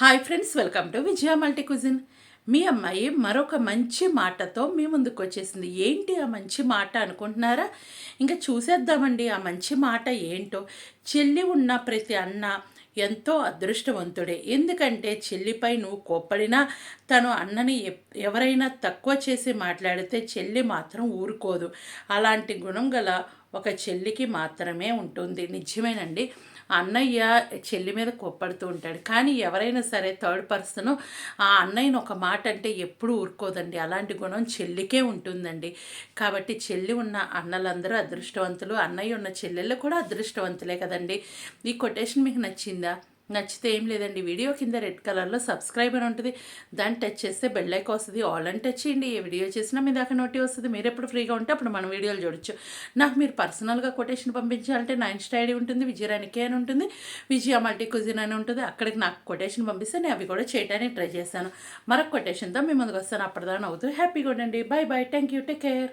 Hi friends welcome to Vijaya multi cuisine మీ అమ్మాయి మరొక మంచి మాటతో మీ ముందుకు వచ్చేసింది. ఏంటి ఆ మంచి మాట అనుకుంటున్నారా? ఇంకా చూసేద్దామండి ఆ మంచి మాట ఏంటో. చెల్లి ఉన్న ప్రతి అన్న ఎంతో అదృష్టవంతుడే. ఎందుకంటే చెల్లిపై నువ్వు కోప్పడినా తను అన్నని ఎవరైనా తక్కువ చేసి మాట్లాడితే చెల్లి మాత్రం ఊరుకోదు. అలాంటి గుణం గల ఒక చెల్లికి మాత్రమే ఉంటుంది. నిజమేనండి. అన్నయ్య చెల్లి మీద కోప్పడుతూ ఉంటాడు. కానీ ఎవరైనా సరే థర్డ్ పర్సన్ ఆ అన్నయ్యను ఒక మాట అంటే ఎప్పుడు ఊరుకోదండి. అలాంటి గుణం చెల్లికే ఉంటుందండి. కాబట్టి చెల్లి ఉన్న అన్నలందరూ అదృష్టవంతులు. అన్నయ్య ఉన్న చెల్లెళ్ళు కూడా అదృష్టవంతులే కదండి. ఈ కొటేషన్ మీకు నచ్చిందా? నచ్చితే ఏం లేదండి. వీడియో కింద రెడ్ కలర్లో సబ్స్క్రైబ్ అని ఉంటుంది. దాన్ని టచ్ చేస్తే బెల్ ఐక్ వస్తుంది. ఆల్ అని టచ్ చేయండి. ఏ వీడియో చేసినా మీ దాకా నోటి వస్తుంది. మీరు ఎప్పుడు ఫ్రీగా ఉంటే అప్పుడు మన వీడియోలు చూడొచ్చు. నాకు మీరు పర్సనల్గా కొటేషన్ పంపించాలంటే నైన్ స్టైడీ ఉంటుంది. విజయరానికి అని ఉంటుంది. విజయ మల్టీ కుజిన్ అని ఉంటుంది. అక్కడికి నాకు కొటేషన్ పంపిస్తే నేను అవి కూడా చేయడానికి ట్రై చేశాను. మరొక కొటేషన్తో మీ ముందుకు వస్తాను. అప్పటిదాకా అవుతూ హ్యాపీగా ఉండండి. Bye bye thank you. Take care.